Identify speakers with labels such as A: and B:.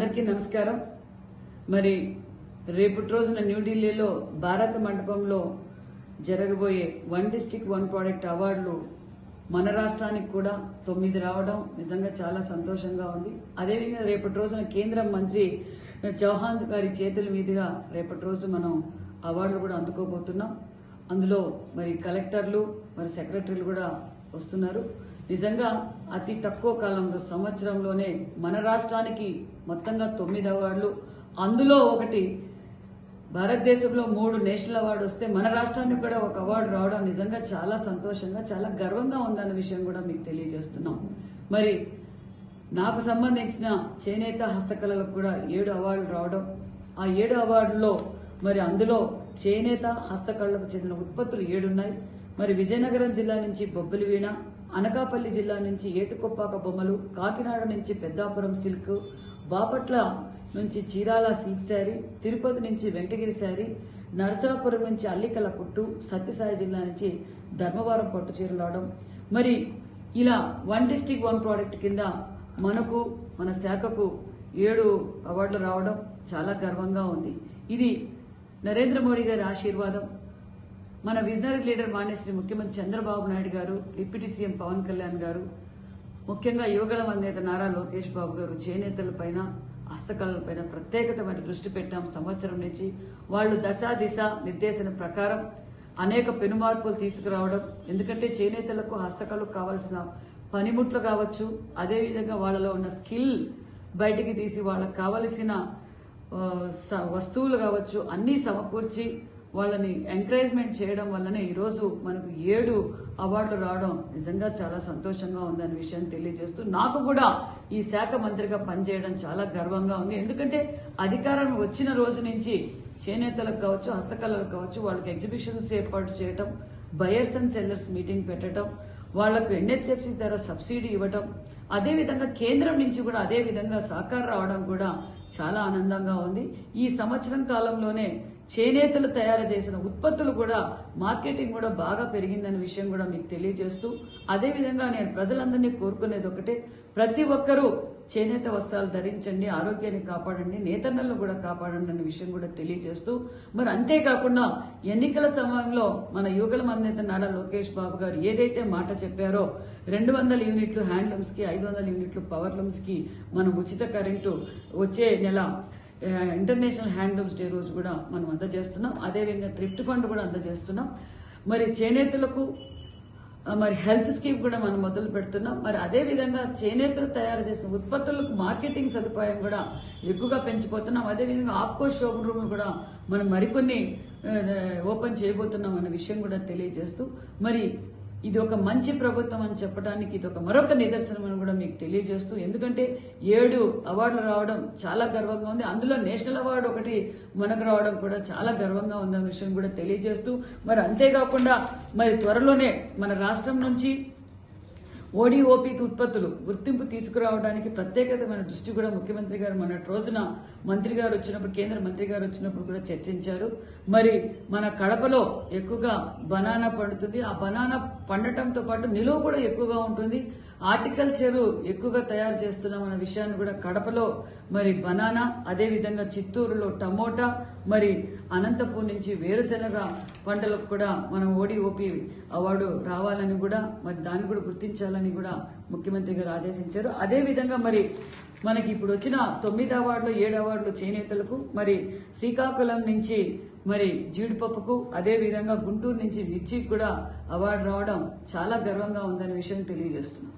A: అందరికీ నమస్కారం. మరి రేపటి రోజున న్యూఢిల్లీలో భారత మండపంలో జరగబోయే వన్ డిస్టిక్ వన్ ప్రోడక్ట్ అవార్డులు మన రాష్ట్రానికి కూడా తొమ్మిది రావడం నిజంగా చాలా సంతోషంగా ఉంది. అదేవిధంగా రేపటి రోజున కేంద్ర మంత్రి చౌహాన్ గారి చేతుల మీదుగా రేపటి రోజు మనం అవార్డులు కూడా అందుకోబోతున్నాం. అందులో మరి కలెక్టర్లు మరి సెక్రటరీలు కూడా వస్తున్నారు. నిజంగా అతి తక్కువ కాలంలో సంవత్సరంలోనే మన రాష్ట్రానికి మొత్తంగా తొమ్మిది అవార్డులు. అందులో ఒకటి భారతదేశంలో మూడు నేషనల్ అవార్డు వస్తే మన రాష్ట్రానికి కూడా ఒక అవార్డు రావడం నిజంగా చాలా సంతోషంగా చాలా గర్వంగా ఉందన్న విషయం కూడా మీకు తెలియజేస్తున్నాం. మరి నాకు సంబంధించిన చేనేత హస్తకళలకు కూడా ఏడు అవార్డులు రావడం ఆ ఏడు అవార్డుల్లో మరి అందులో చేనేత హస్తకళలకు చెందిన ఉత్పత్తులు ఏడున్నాయి. మరి విజయనగరం జిల్లా నుంచి బొబ్బిలి వీణ అనకాపల్లి జిల్లా నుంచి ఏటుకొప్పాక బొమ్మలు కాకినాడ నుంచి పెద్దాపురం సిల్క్ బాపట్ల నుంచి చీరాల సిల్క్ శారీ తిరుపతి నుంచి వెంకటగిరి శారీ నరసరాపురం నుంచి అల్లికల కుట్టు సత్యసాయి జిల్లా నుంచి ధర్మవరం పట్టు చీరలు రావడం. మరి ఇలా వన్ డిస్టిక్ వన్ ప్రోడక్ట్ కింద మనకు మన శాఖకు ఏడు అవార్డులు రావడం చాలా గర్వంగా ఉంది. ఇది నరేంద్ర మోడీ గారి ఆశీర్వాదం. మన విజనరీ లీడర్ మానేశ్రీ ముఖ్యమంత్రి చంద్రబాబు నాయుడు గారు డిప్యూటీ సీఎం పవన్ కళ్యాణ్ గారు ముఖ్యంగా యువగళ అధినేత నారా లోకేష్ బాబు గారు చేనేతలపైన హస్తకళలపైన ప్రత్యేకతమైన దృష్టి పెట్టాం సంవత్సరం నుంచి. వాళ్ళు దశ దిశ నిర్దేశన ప్రకారం అనేక పెనుమార్పులు తీసుకురావడం. ఎందుకంటే చేనేతలకు హస్తకళకు కావాల్సిన పనిముట్లు కావచ్చు అదేవిధంగా వాళ్ళలో ఉన్న స్కిల్ బయటికి తీసి వాళ్ళకు కావలసిన స- వస్తువులు కావచ్చు అన్నీ సమకూర్చి వాళ్ళని ఎంకరేజ్మెంట్ చేయడం వల్లనే ఈరోజు మనకు ఏడు అవార్డులు రావడం నిజంగా చాలా సంతోషంగా ఉందనే విషయం తెలియజేస్తూ నాకు కూడా ఈ శాఖ మంత్రిగా పనిచేయడం చాలా గర్వంగా ఉంది. ఎందుకంటే అధికారం వచ్చిన రోజు నుంచి చేనేతలకు కావచ్చు హస్తకళలకు కావచ్చు వాళ్ళకి ఎగ్జిబిషన్స్ ఏర్పాటు చేయటం బయర్స్ అండ్ సెల్లర్స్ మీటింగ్ పెట్టడం వాళ్ళకు ఎన్హెచ్ఎఫ్సి ద్వారా సబ్సిడీ ఇవ్వటం అదేవిధంగా కేంద్రం నుంచి కూడా అదే విధంగా సహకారం రావడం కూడా చాలా ఆనందంగా ఉంది. ఈ సంవత్సరం కాలంలోనే చేనేతలు తయారు చేసిన ఉత్పత్తులు కూడా మార్కెటింగ్ కూడా బాగా పెరిగిందనే విషయం కూడా మీకు తెలియజేస్తూ అదేవిధంగా నేను ప్రజలందరినీ కోరుకునేది ఒకటే ప్రతి ఒక్కరూ చేనేత వస్త్రాలు ధరించండి ఆరోగ్యాన్ని కాపాడండి నేతన్నలను కూడా కాపాడండి అనే విషయం కూడా తెలియజేస్తూ మరి అంతేకాకుండా ఎన్నికల సమయంలో మన యువకుల మన్నేత నారా లోకేష్ బాబు గారు ఏదైతే మాట చెప్పారో రెండు వందల యూనిట్లు హ్యాండ్లూమ్స్కి ఐదు వందల యూనిట్లు పవర్లూమ్స్కి మనం ఉచిత కరెంటు వచ్చే నెల ఇంటర్నేషనల్ హ్యాండ్లూమ్స్ డే రోజు కూడా మనం అందజేస్తున్నాం. అదేవిధంగా థ్రిఫ్ట్ ఫండ్ కూడా అందజేస్తున్నాం. మరి చేనేతలకు మరి హెల్త్ స్కీమ్ కూడా మనం మొదలు పెడుతున్నాం. మరి అదే విధంగా చేనేతలు తయారు చేసిన ఉత్పత్తులకు మార్కెటింగ్ సదుపాయం కూడా ఎక్కువగా పెంచిపోతున్నాం. అదే విధంగా ఆప్కో షోరూమ్ రూమ్ కూడా మనం మరికొన్ని ఓపెన్ చేయబోతున్నాం అన్న విషయం కూడా తెలియజేస్తూ మరి ఇది ఒక మంచి ప్రభుత్వం అని చెప్పడానికి ఇది ఒక మరొక నిదర్శనం అని కూడా మీకు తెలియజేస్తూ ఎందుకంటే ఏడు అవార్డులు రావడం చాలా గర్వంగా ఉంది. అందులో నేషనల్ అవార్డు ఒకటి మనకు రావడం కూడా చాలా గర్వంగా ఉందన్న విషయం కూడా తెలియజేస్తూ మరి అంతేకాకుండా మరి త్వరలోనే మన రాష్ట్రం నుంచి ఓడిఓపికి ఉత్పత్తులు గుర్తింపు తీసుకురావడానికి ప్రత్యేకతమైన దృష్టి కూడా ముఖ్యమంత్రి గారు మొన్నటి రోజున మంత్రి గారు వచ్చినప్పుడు కేంద్ర మంత్రి గారు వచ్చినప్పుడు కూడా చర్చించారు. మరి మన కడపలో ఎక్కువగా బనానా పండుతుంది. ఆ బనానా పండటంతో పాటు నిలువ కూడా ఎక్కువగా ఉంటుంది. ఆర్టికల్చర్ ఎక్కువగా తయారు చేస్తున్నాం అన్న విషయాన్ని కూడా కడపలో మరి బనానా అదేవిధంగా చిత్తూరులో టమోటా మరి అనంతపూర్ నుంచి వేరుశెనగ పంటలకు కూడా మనం ఓడిఓపి అవార్డు రావాలని కూడా మరి దాన్ని కూడా గుర్తించాలని కూడా ముఖ్యమంత్రి గారు ఆదేశించారు. అదేవిధంగా మరి మనకి ఇప్పుడు వచ్చిన తొమ్మిది అవార్డులు ఏడు అవార్డులు చేనేతలకు మరి శ్రీకాకుళం నుంచి మరి జీడిపప్పుకు అదే విధంగా గుంటూరు నుంచి మిర్చికి కూడా అవార్డు రావడం చాలా గర్వంగా ఉందనే విషయం తెలియజేస్తున్నాం.